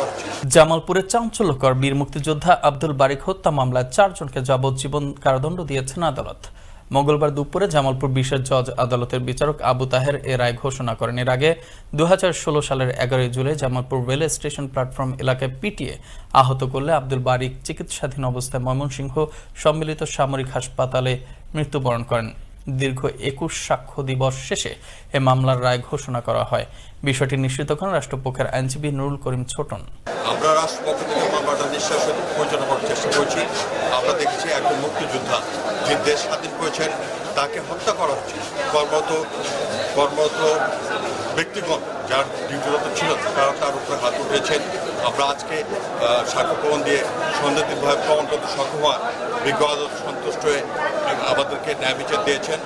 হচ্ছে। জামালপুরে চাঞ্চল্যকর বীর মুক্তিযোদ্ধা আব্দুল বারিক হত্যা মামলায় চারজনকে যাবজ্জীবন কারাদণ্ড দিয়েছেন আদালত। মঙ্গলবার দুপুরে জামালপুর বিশেষ জজ আদালতের বিচারক আবু তাহের এ রায় ঘোষণা করেন। এর আগে দু হাজার ষোলো সালের এগারোই July Jamalpur rail station platform এলাকায় পিটিয়ে আহত করলে আব্দুল বারিক চিকিৎসাধীন অবস্থায় ময়মনসিংহ সম্মিলিত সামরিক হাসপাতালে মৃত্যুবরণ করেন। দীর্ঘ একুশ সাক্ষ্য দিবস শেষে এ মামলার রায় ঘোষণা করা হয়। বিষয়টি নিশ্চিত করেন রাষ্ট্রপক্ষের আইনজীবী নুরুল করিম ছোটন। আমরা রাষ্ট্রপক্ষ থেকে মামলাটা নিঃশ্বাস পরিচালনা করার চেষ্টা করেছি। আমরা দেখেছি একজন মুক্তিযোদ্ধা যে দেশ স্বাধীন করেছেন, তাকে হত্যা করা হচ্ছে। কর্মরত কর্মরত ব্যক্তিগণ যার ডিউটিরত ছিল, তারা তার উপরে হাত উঠেছেন। আমরা আজকে সাক্ষ্য প্রমাণ দিয়ে সন্দেহভাবে প্রমাণ করতে সক্ষম হয় বিজ্ঞ সন্তুষ্ট হয়ে আমাদেরকে ন্যায় বিচার দিয়েছেন।